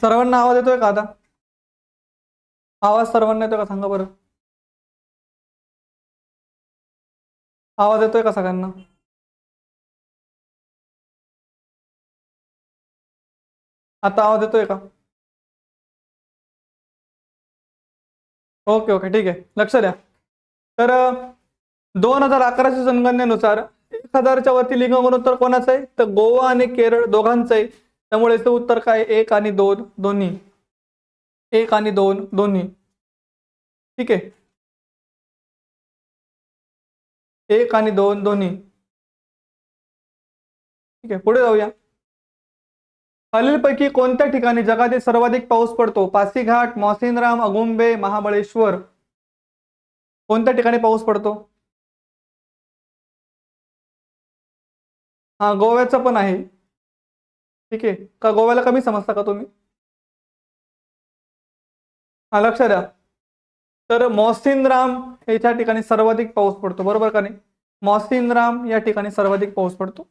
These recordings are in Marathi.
सर्वांना आवाज येतोय का आता? आवाज सर्वांना येतोय का? सांगा बरं. आवाज येतोय का सगळ्यांना? आता आवाज येतोय का? ओके ओके ठीक आहे. लक्ष द्या. तर दोन हजार अकराच्या जनगणनेनुसार एक हजारच्या वरती लिंग गुणोत्तर कोणाचं आहे? तर गोवा आणि केरळ दोघांचं आहे. त्यामुळे याचं उत्तर काय? एक आणि दोन दोन्ही. एक आणि दोन दोन्ही. ठीक आहे. एक आणि दोन दोन्ही. ठीक आहे पुढे जाऊया. खालीलपैकी कोणत्या ठिकाणी जगातील सर्वाधिक पाऊस पडतो? पासीघाट मॉसिनराम अगुंबे महाबळेश्वर. कोणत्या ठिकाणी पाऊस पडतो? हा गोव्याचं पण आहे. ठीक आहे. का गोव्याला कमी समजता का तुम्ही? हा लक्ष द्या. तर मॉसिनराम याच्या ठिकाणी सर्वाधिक पाऊस पडतो. बरोबर का नाही? मॉसिनराम या ठिकाणी सर्वाधिक पाऊस पडतो.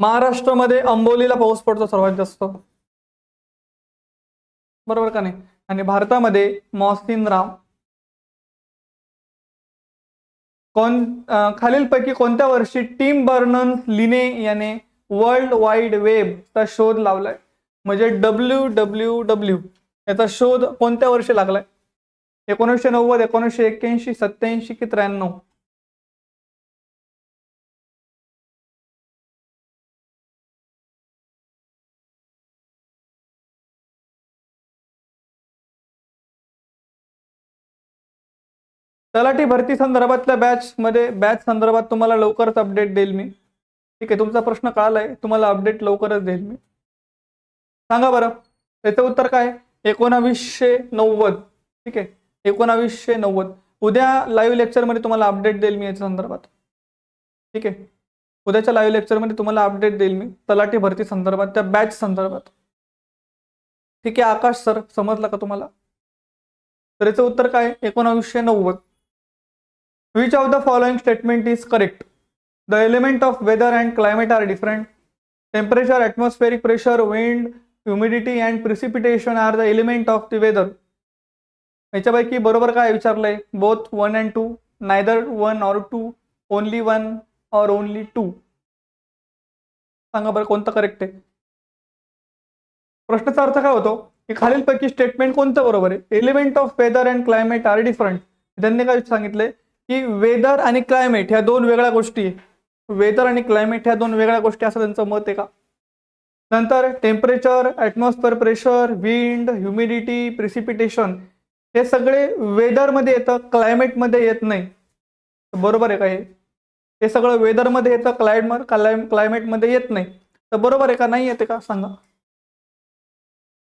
महाराष्ट्रामध्ये अंबोलीला पाऊस पडतो सर्वात जास्त. बरोबर का नाही? आणि भारतामध्ये मॉसिनराम कोण खालीलपैकी कोणत्या वर्षी टीम बर्नन्स लिने याने वर्ल्ड वाईड वेबचा शोध लावलाय. म्हणजे डब्ल्यू डब्ल्यू डब्ल्यू याचा शोध कोणत्या वर्षी लागलाय? एकोणीसशे नव्वद एकोणीसशे एक्क्याऐंशी सत्याऐंशी की त्र्याण्णव? तलाठी भरती संदर्भातल्या बॅच मध्ये बॅच संदर्भात तुम्हाला लवकरच अपडेट देईल मी. ठीक आहे तुमचा प्रश्न कळालाय तुम्हाला अपडेट लवकरच देईल मी. सांगा बरं त्याचं उत्तर काय? एकोणावीसशे नव्वद. ठीक आहे एकोणावीसशे नव्वद. उद्या लाईव्ह लेक्चरमध्ये तुम्हाला अपडेट देईल मी याच्या संदर्भात. ठीक आहे उद्याच्या लाईव्ह लेक्चरमध्ये तुम्हाला अपडेट देईल मी तलाठी भरती संदर्भात त्या बॅच संदर्भात. ठीक आहे आकाश सर समजलं का तुम्हाला? तर याचं उत्तर काय? एकोणावीसशे नव्वद. Which of the following statement is correct the element of weather and climate are different temperature atmospheric pressure wind humidity and precipitation are the element of the weather याच्यापैकी बरोबर काय विचारलंय? Both one and two neither one or two only one or only two सांगा बरं कोणतं करेक्ट आहे? प्रश्नाचा अर्थ काय होतो? की खालीलपैकी स्टेटमेंट कोणतं बरोबर आहे? Element of weather and climate are different त्यांनी काय सांगितलंय? की वेदर आणि क्लायमेट ह्या दोन वेगळ्या गोष्टी आहे वेदर आणि क्लायमेट ह्या दोन वेगळ्या गोष्टी असं त्यांचं मत आहे का? नंतर temperature atmosphere pressure wind humidity precipitation हे सगळे वेदरमध्ये येतं क्लायमेटमध्ये येत नाही. बरोबर आहे का हे? हे सगळं वेदरमध्ये येतं क्लायमेट क्लायमेटमध्ये येत नाही. तर बरोबर आहे का? नाही येते का? सांगा.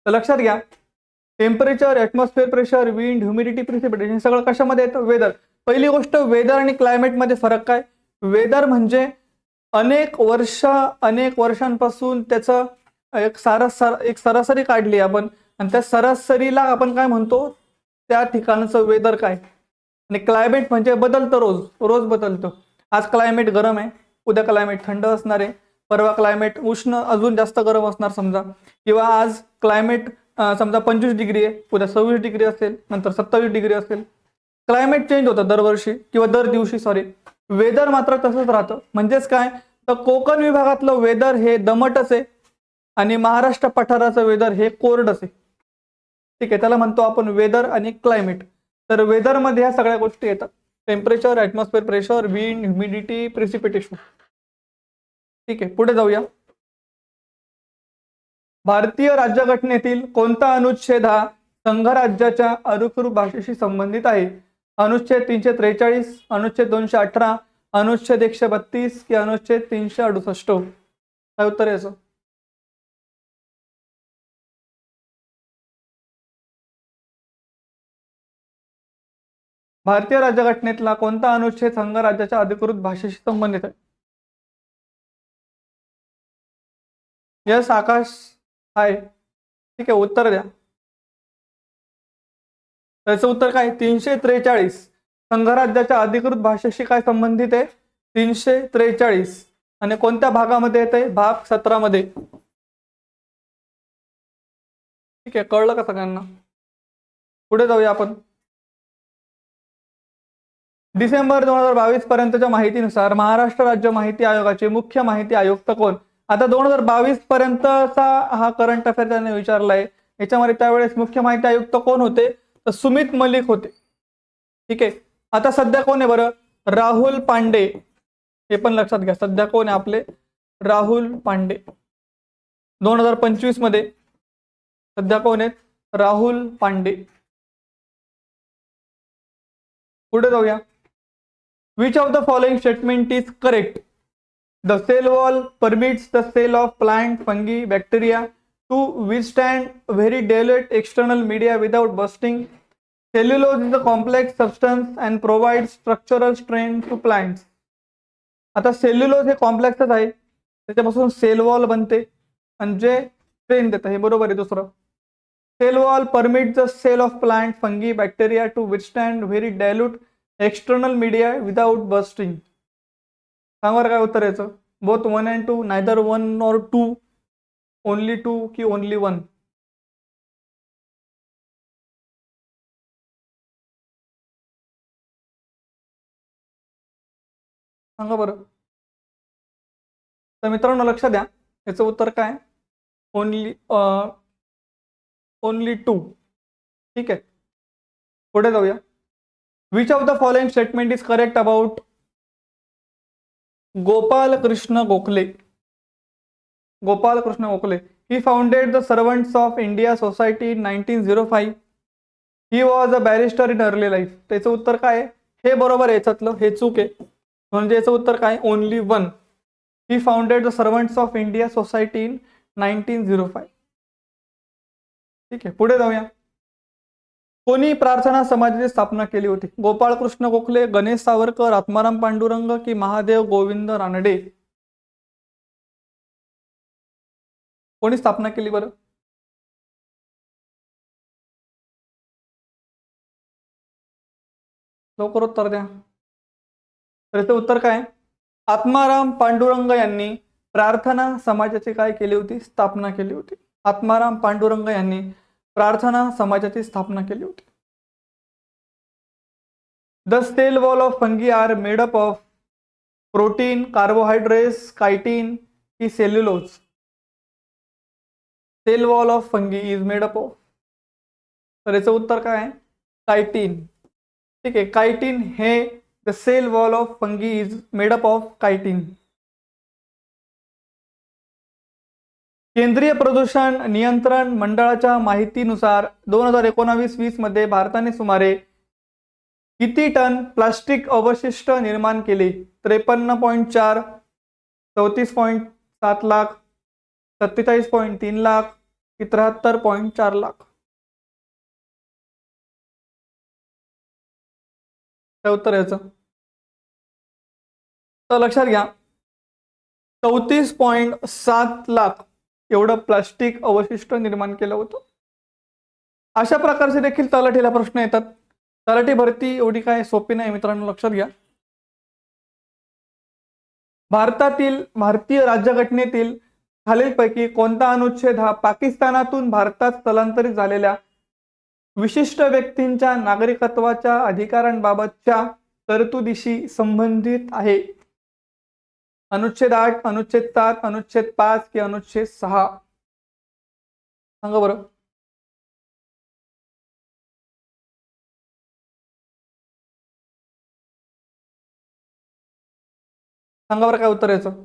तर लक्षात घ्या. Temperature atmosphere pressure wind humidity precipitation सगळं कशामध्ये येतं? वेदर. पहिली गोष्ट वेदर आणि क्लायमेटमध्ये फरक काय? वेदर म्हणजे अनेक वर्ष अनेक वर्षांपासून त्याचं एक सारस एक सरासरी काढली आपण. आणि त्या सरासरीला आपण काय म्हणतो? त्या ठिकाणचं वेदर काय? आणि क्लायमेट म्हणजे बदलतं रोज. रोज बदलतं. आज क्लायमेट गरम आहे. उद्या क्लायमेट थंड असणार आहे. परवा क्लायमेट उष्ण अजून जास्त गरम असणार समजा. किंवा आज क्लायमेट समजा पंचवीस डिग्री आहे. उद्या सव्वीस डिग्री असेल. नंतर सत्तावीस डिग्री असेल. क्लायमेट चेंज होतं दरवर्षी. किंवा दर दिवशी सॉरी वेदर मात्र तसंच राहतं. म्हणजेच काय? तर कोकण विभागातलं वेदर हे दमटच आहे आणि महाराष्ट्र पठाराचं वेदर हे कोरडच आहे. ठीक आहे त्याला म्हणतो आपण वेदर आणि क्लायमेट तर वेदरमध्ये ह्या सगळ्या गोष्टी येतात. Temperature atmosphere pressure wind humidity precipitation ठीक आहे पुढे जाऊया. भारतीय राज्यघटनेतील कोणता अनुच्छेद हा संघराज्याच्या अधिकृत भाषेशी संबंधित आहे? अनुच्छेद तीनशे त्रेचाळीस अनुच्छेद दोनशे अठरा अनुच्छेद एकशे बत्तीस की अनुच्छेद तीनशे अडुसष्ट. काय उत्तर आहे याचं? भारतीय राज्यघटनेतला कोणता अनुच्छेद संघराज्याच्या अधिकृत भाषेशी संबंधित आहे? यस आकाश आहे. ठीक आहे उत्तर द्या. त्याचं उत्तर काय? तीनशे त्रेचाळीस संघराज्याच्या अधिकृत भाषेशी काय संबंधित आहे? तीनशे त्रेचाळीस आणि कोणत्या भागामध्ये येते? भाग सतरामध्ये. ठीक आहे कळलं का सगळ्यांना? पुढे जाऊया आपण. डिसेंबर दोन हजार बावीस पर्यंतच्या माहितीनुसार महाराष्ट्र राज्य माहिती आयोगाचे मुख्य माहिती आयुक्त कोण? आता दोन हजार बावीस पर्यंतचा हा करंट अफेअर त्यांनी विचारलाय. याच्यामध्ये त्यावेळेस मुख्य माहिती आयुक्त कोण होते? तर सुमित मलिक होते. ठीक आहे? आता सध्या कोण आहे बरं? राहुल पांडे. हे पण लक्षात घ्या. सध्या कोण आहे आपले? राहुल पांडे. दोन हजार पंचवीसमध्ये. सध्या कोण आहेत? राहुल पांडे. पुढे जाऊया. Which of the following statement is correct the cell wall permits the cell of plant fungi bacteria to withstand very dilute external media without bursting. Cellulose is a complex substance and provides structural strength to plants. आता सेल्युलोज हे कॉम्प्लेक्सच आहे. त्याच्यापासून सेल वॉल बनते आणि जे स्ट्रेन देतं हे बरोबर आहे दुसरं. Cell wall permit the cell of plant fungi bacteria to withstand very dilute external media without busting सांगा काय उत्तर याचं? Both one and two neither one nor two only two की ओनली वन? सांगा बरं. तर मित्रांनो लक्ष द्या याचं उत्तर काय? Only only two. ठीक आहे. पुढे जाऊया. Which of the following statement is correct about Gopal Krishna Gokhale Gopal Krishna Gokhale. He founded the servants of India society in nineteen zero five he was a barrister in early life त्याचं उत्तर काय आहे? हे बरोबर आहे याच्यातलं. हे चूक आहे. म्हणजे याचं उत्तर काय? Only one he founded the servants of India society in nineteen zero five ठीक आहे. पुढे जाऊया. कोणी प्रार्थना समाजाची स्थापना केली होती? गोपाळ कृष्ण गोखले गणेश सावरकर आत्माराम पांडुरंग की महादेव गोविंद रानडे. कोणी स्थापना केली बरं? लवकर उत्तर द्या. तर याचं उत्तर काय? आत्माराम पांडुरंग यांनी प्रार्थना समाजाची काय केली होती? स्थापना केली होती. आत्माराम पांडुरंग यांनी प्रार्थना समाजाची स्थापना केली होती. The cell wall of fungi are made up of protein carbohydrates chitin की cellulose cell wall of fungi is made up of तर याचं उत्तर काय आहे? कायटीन ठीक आहे कायटीन हे the cell wall of fungi is made up of chitin केंद्रीय प्रदूषण नियंत्रण मंडळाच्या माहितीनुसार दोन हजार एकोणावीस वीसमध्ये भारताने सुमारे किती टन प्लास्टिक अवशिष्ट निर्माण केले? त्रेपन्न पॉईंट चार चौतीस पॉईंट सात लाख सत्तेचाळीस पॉईंट तीन लाख की त्र्याहत्तर पॉईंट चार लाख. काय उत्तर याचं तर लक्षात घ्या. चौतीस पॉईंट सात लाख एवढं प्लास्टिक अवशिष्ट निर्माण केलं होतं. अशा प्रकारचे देखील तलाठीला प्रश्न येतात. तलाठी भरती एवढी काय सोपी नाही मित्रांनो लक्षात घ्या. भारतातील भारतीय राज्यघटनेतील खालीलपैकी कोणता अनुच्छेद हा पाकिस्तानातून भारतात स्थलांतरित झालेल्या विशिष्ट व्यक्तींच्या नागरिकत्वाच्या अधिकारांबाबतच्या तरतुदीशी संबंधित आहे? अनुच्छेद आठ अनुच्छेद सात अनुच्छेद पाच कि अनुच्छेद सहा? सांगा बरं. सांगा बरं काय उत्तर याचं.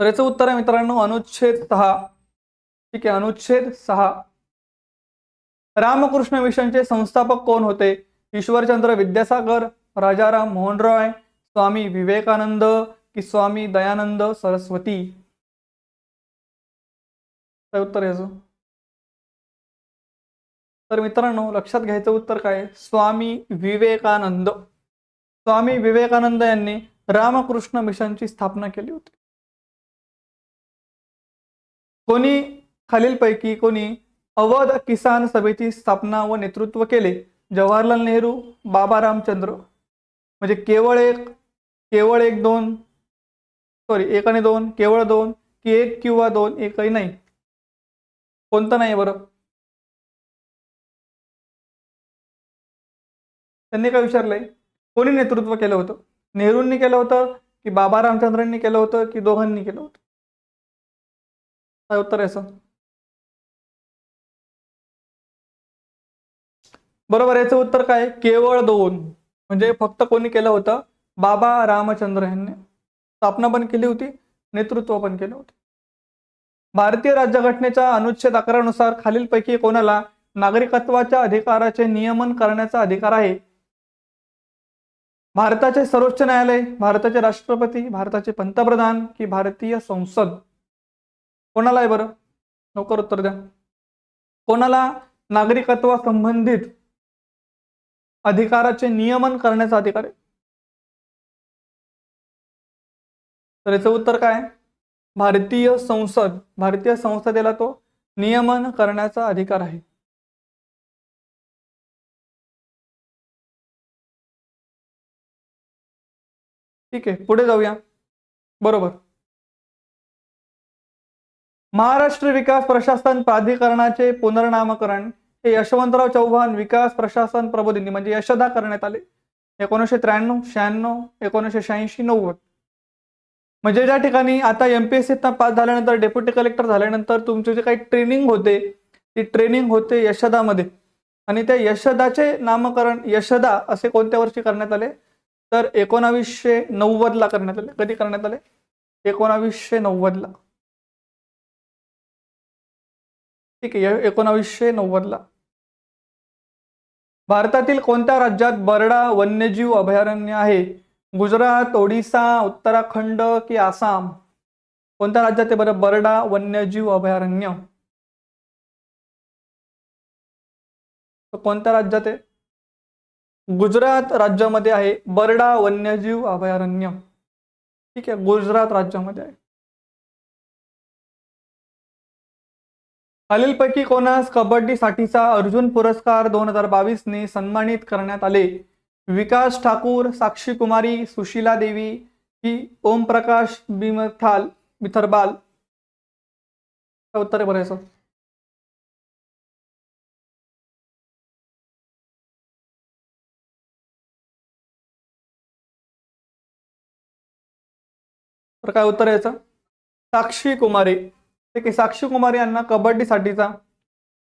तर याचं उत्तर आहे मित्रांनो अनुच्छेद सहा. ठीक आहे अनुच्छेद सहा. रामकृष्ण मिशनचे संस्थापक कोण होते? ईश्वरचंद्र विद्यासागर राजाराम मोहन रॉय स्वामी विवेकानंद की स्वामी दयानंद सरस्वती? काय उत्तर याचं? तर मित्रांनो लक्षात घ्यायचं उत्तर काय स्वामी विवेकानंद. स्वामी विवेकानंद यांनी रामकृष्ण मिशनची स्थापना केली होती. कोणी खालीलपैकी कोणी अवध किसान सभेची स्थापना व नेतृत्व केले. जवाहरलाल नेहरू बाबा रामचंद्र म्हणजे केवळ एक केवळ एक दोन सॉरी एक आणि दोन केवळ दोन की एक किंवा दोन एकही नाही. कोणतं नाही बरं? त्यांनी काय विचारलंय? कोणी नेतृत्व केलं होतं? नेहरूंनी केलं होतं की बाबा रामचंद्रांनी केलं होतं की दोघांनी केलं होतं? काय उत्तर आहे बरोबर याचं उत्तर काय? केवळ दोन. म्हणजे फक्त कोणी केलं होतं? बाबा रामचंद्र यांनी. स्थापना पण केली होती नेतृत्व पण केलं होतं. भारतीय राज्यघटनेच्या अनुच्छेद अकरानुसार खालीलपैकी कोणाला नागरिकत्वाच्या अधिकाराचे नियमन करण्याचा अधिकार आहे? भारताचे सर्वोच्च न्यायालय भारताचे राष्ट्रपती भारताचे पंतप्रधान की भारतीय संसद? कोणाला आहे बरं? लवकर उत्तर द्या. कोणाला नागरिकत्वा संबंधित अधिकाराचे नियमन करण्याचा अधिकार आहे? तर याचं उत्तर काय? भारतीय संसद भारतीय संसदेला तो नियमन करण्याचा अधिकार आहे. ठीक आहे पुढे जाऊया. बरोबर. महाराष्ट्र विकास प्रशासन प्राधिकरणाचे पुनर्नामकरण हे यशवंतराव चव्हाण विकास प्रशासन प्रबोधिनी म्हणजे यशदा करण्यात आले. एकोणीसशे त्र्याण्णव शहाण्णव एकोणीसशे शहाऐंशी नव्वद. म्हणजे ज्या ठिकाणी आता एमपीएससीत पास झाल्यानंतर डेप्युटी कलेक्टर झाल्यानंतर तुमचे जे काही ट्रेनिंग होते ती ट्रेनिंग होते यशदामध्ये. आणि त्या यशदाचे नामकरण यशदा असे कोणत्या वर्षी करण्यात आले? तर एकोणावीसशे नव्वदला करण्यात आले. कधी करण्यात आले? एकोणावीसशे नव्वदला. ठीक आहे एकोणावीसशे नव्वदला. भारतातील कोणत्या राज्यात बरडा वन्यजीव अभयारण्य आहे? गुजरात ओडिसा उत्तराखंड की आसाम? कोणत्या राज्यात आहे बरं बरडा वन्यजीव अभयारण्य? कोणत्या राज्यात आहे? गुजरात राज्यामध्ये आहे बरडा वन्यजीव अभयारण्य. ठीक आहे गुजरात राज्यामध्ये आहे. खालीलपैकी कोणास कबड्डीसाठीचा अर्जुन पुरस्कार दोन हजार बावीसने सन्मानित करण्यात आले. विकास ठाकूर साक्षी कुमारी सुशीला देवी ही ओमप्रकाश बिमथाल बिथरबाल उत्तर आहे तर काय उत्तर आहे याचं? साक्षी कुमारी. ठीक साक्षी कुमार यांना कबड्डीसाठीचा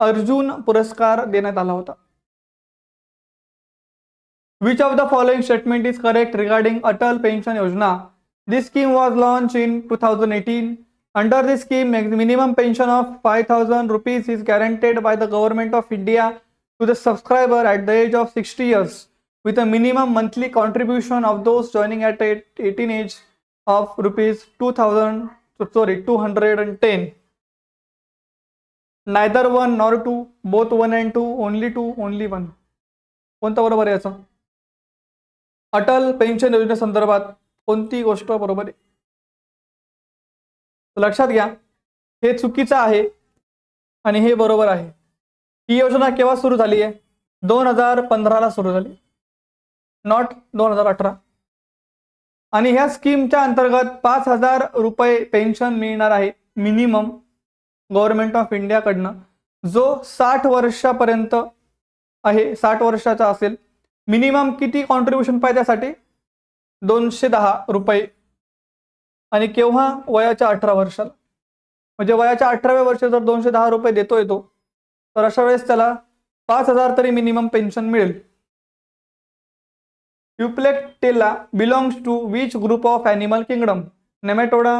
अर्जुन पुरस्कार देण्यात आला होता. Which of the following statement is correct regarding Atal pension Yojana? This scheme was launch in two thousand eighteen under this scheme minimum pension of five thousand rupees is guaranteed by the government of India to the subscriber at the age of 60 years with a minimum monthly contribution of those joining at 18 age of rupees 2000 sorry 210 neither one nor two both one and two only two only one. कोणता बरोबर आहे याचं? अटल पेन्शन योजनेसंदर्भात कोणती गोष्ट बरोबर आहे? लक्षात घ्या हे चुकीचं आहे आणि हे बरोबर आहे. ही योजना केव्हा सुरू झाली आहे? दोन हजार पंधराला सुरू झाली. नॉट दोन हजार अठरा. आणि ह्या स्कीमच्या अंतर्गत पाच हजार रुपये पेन्शन मिळणार आहे मिनिमम गव्हर्नमेंट ऑफ इंडियाकडनं जो साठ वर्षापर्यंत आहे साठ वर्षाचा असेल मिनिमम किती कॉन्ट्रीब्युशन पाहिजे त्यासाठी दोनशे दहा रुपये. आणि केव्हा? वयाच्या अठरा वर्षाला. म्हणजे वयाच्या अठराव्या वर्षी जर दोनशे दहा रुपये देतोय तो तर अशा वेळेस त्याला पाच हजार तरी मिनिमम पेन्शन मिळेल. Euplectella belongs to which group of animal kingdom nematoda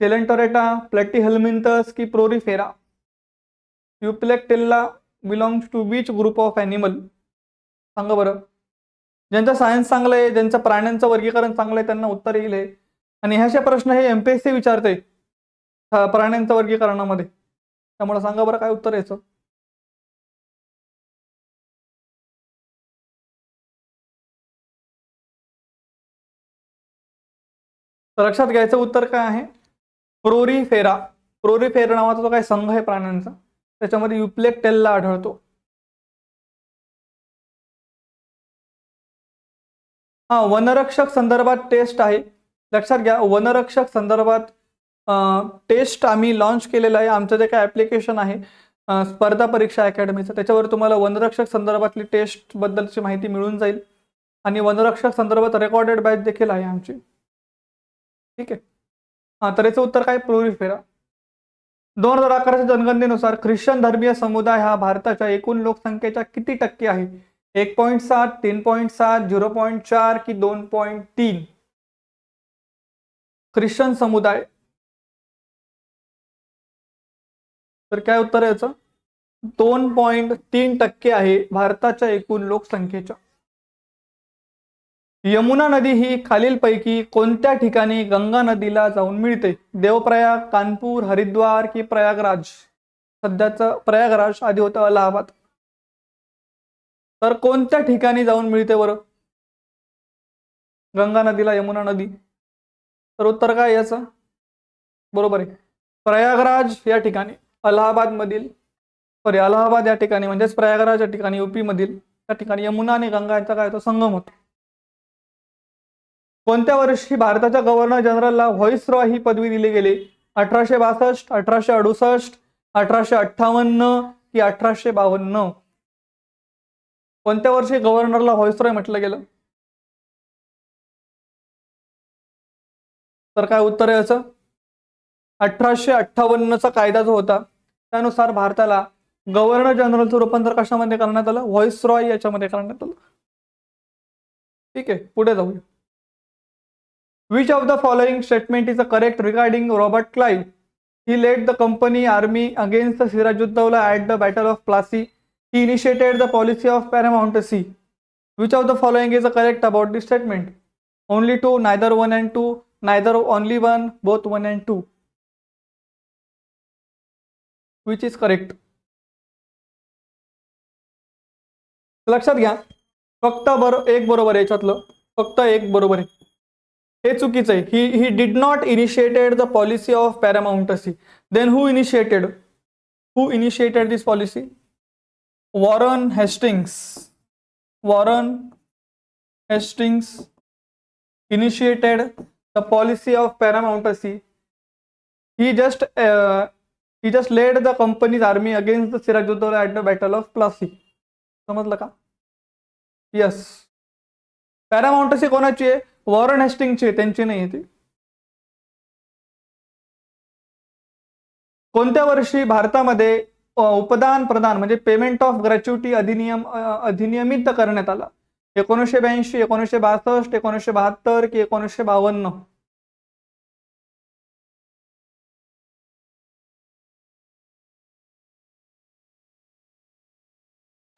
coelenterata platyhelminthes की porifera euplectella belongs to which group of animal सांगा बरं. ज्यांचा सायन्स चांगलं आहे ज्यांचं प्राण्यांचं वर्गीकरण चांगलं आहे त्यांना उत्तर येईल हे. आणि ह्याचे प्रश्न हे एम पी एस सी विचारते प्राण्यांच्या प्राण्यांचं वर्गीकरणामध्ये. त्यामुळे सांगा बरं काय उत्तर यायचं? लक्षात घ्यायचं उत्तर काय आहे? प्रोरीफेरा. प्रोरीफेरा नावाचा जो काही संघ आहे प्राण्यांचा त्याच्यामध्ये युप्लेक्टेलला आढळतो. हा वनरक्षक संदर्भात टेस्ट आहे. लक्षात घ्या वनरक्षक संदर्भात टेस्ट आम्ही लॉन्च केलेलं आहे. आमचं जे काय ॲप्लिकेशन आहे स्पर्धा परीक्षा अकॅडमीचं त्याच्यावर तुम्हाला वनरक्षक संदर्भातली टेस्टबद्दलची माहिती मिळून जाईल. आणि वनरक्षक संदर्भात रेकॉर्डेड बॅच देखील आहे आमची. ठीक आहे. हां तर याचं उत्तर काय? प्रोलिफेरा दोन हजार अकराच्या जनगणनेनुसार ख्रिश्चन धर्मीय समुदाय हा भारताच्या एकूण लोकसंख्येच्या किती टक्के आहे? एक पॉईंट सात तीन पॉईंट सात झिरो पॉईंट चार की दोन पॉईंट तीन? ख्रिश्चन समुदाय. तर काय उत्तर आहे याचं? दोन पॉईंट तीन टक्के आहे भारताच्या एकूण लोकसंख्येच्या. यमुना नदी ही खालीलपैकी कोणत्या ठिकाणी गंगा नदीला जाऊन मिळते? देवप्रयाग कानपूर हरिद्वार की प्रयागराज? सध्याचं प्रयागराज आधी होतं अलाहाबाद. तर कोणत्या ठिकाणी जाऊन मिळते बरं? गंगा नदीला यमुना नदी. तर उत्तर काय याचं? बरोबर आहे. प्रयागराज या ठिकाणी अलाहाबाद मधील सॉरी अलाहाबाद या ठिकाणी म्हणजेच प्रयागराज या ठिकाणी युपी मधील त्या ठिकाणी यमुना आणि गंगा यांचा काय होतो? संगम होतो. कोणत्या वर्षी भारताच्या गव्हर्नर जनरलला व्हॉइस रॉय ही पदवी दिली गेली? अठराशे बासष्ट अठराशे अडुसष्ट अठराशे अठ्ठावन्न की अठराशे बावन्न? कोणत्या वर्षी गव्हर्नरला व्हॉइस रॉय म्हटलं गेलं? तर काय उत्तर आहे याचं? अठराशे अठ्ठावन्नचा कायदा जो होता त्यानुसार भारताला गव्हर्नर जनरलचं रूपांतर कशामध्ये करण्यात आलं? व्हॉइस रॉय याच्यामध्ये करण्यात आलं. ठीक आहे पुढे जाऊया. Which of the following statement is a correct regarding Robert Clive he led the company army against the Sirajuddaula at the battle of Plassey he initiated the policy of paramountcy which of the following is a correct about this statement only two neither one and two neither only one both one and two which is correct लक्षात घ्या. फक्त बरो एक बरोबर आहे याच्यातलं. फक्त एक बरोबर आहे. हे चुकीचं आहे. He he did not initiated the policy of paramountcy then who initiated who initiated this policy Warren Hastings Warren Hastings initiated the policy of paramountcy he just he just led the company's army against the Sirajuddaulah at the battle of Plassey समजलं का? यस पॅरामाउंटसी कोणाची आहे? वॉरन हेस्टिंगचे त्यांचे त्यांची नाही आहे ती. कोणत्या वर्षी भारतामध्ये उपदान प्रदान म्हणजे पेमेंट ऑफ ग्रॅच्युटी अधिनियम अधिनियमित करण्यात आला? एकोणीसशे ब्याऐंशी एकोणीसशे बासष्ट एकोणीसशे बहात्तर की एकोणीसशे बावन्न?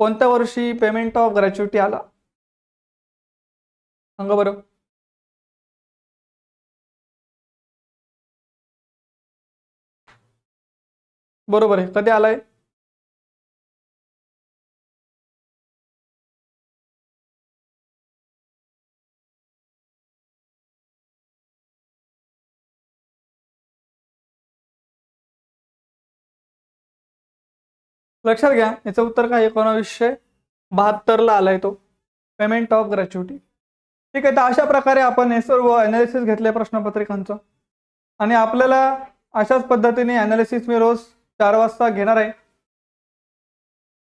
कोणत्या वर्षी पेमेंट ऑफ ग्रॅच्युटी आला? सांगा बरं. बरोबर आहे. कधी आलाय? लक्षात घ्या याचं उत्तर काय एकोणावीसशे बहात्तरला आलाय तो. पेमेंट ऑफ ग्रॅच्युटी ठीक आहे तर अशा प्रकारे आपण हे सर्व अनालिसिस घेतले प्रश्नपत्रिकांचं. आणि आपल्याला अशाच पद्धतीने अनालिसिस मी रोज चार वाजता घेणार आहे.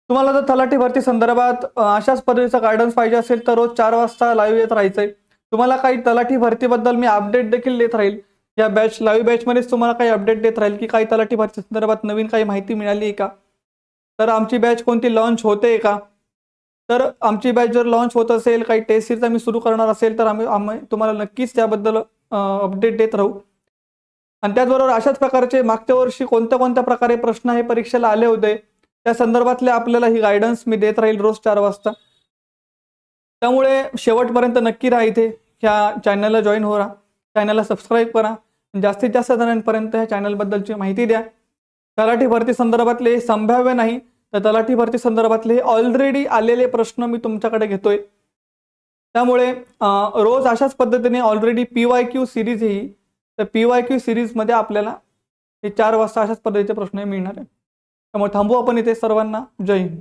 तुम्हाला जर तलाठी भरती संदर्भात अशाच पद्धतीचा गायडन्स पाहिजे असेल तर रोज चार वाजता लाईव्ह येत राहायचंय. तुम्हाला काही तलाठी भरतीबद्दल मी अपडेट देखील देत राहील. या बॅच लाईव्ह बॅचमध्येच तुम्हाला काही अपडेट देत राहील की काही तलाठी भरती संदर्भात नवीन काही माहिती मिळाली आहे का? तर आमची बॅच कोणती लॉन्च होते का? तर आमची बॅच जर लॉन्च होत असेल काही टेस्ट सिरीज आम्ही सुरू करणार असेल तर आम्ही आम्ही तुम्हाला नक्कीच त्याबद्दल अपडेट देत राहू. आणि त्याचबरोबर अशाच प्रकारचे मागच्या वर्षी कोणत्या कोणत्या प्रकारे प्रश्न हे परीक्षेला आले होते त्या संदर्भातले आपल्याला ही गायडन्स मी देत राहील रोज चार वाजता. त्यामुळे शेवटपर्यंत नक्की राहा इथे ह्या चॅनलला जॉईन हो राहा. चॅनलला सबस्क्राईब करा. जास्तीत जास्त जणांपर्यंत ह्या चॅनलबद्दलची माहिती द्या. तलाठी भरती संदर्भातले संभाव्य नाही तर तलाठी भरती संदर्भातले ऑलरेडी आलेले प्रश्न मी तुमच्याकडे घेतोय. त्यामुळे रोज अशाच पद्धतीने already P Y Q series ही तर पी वाय क्यू सिरीजमध्ये आपल्याला हे चार वाजता अशाच पद्धतीचे प्रश्न मिळणार आहे त्यामुळे थांबू आपण इथे सर्वांना. जय हिंद.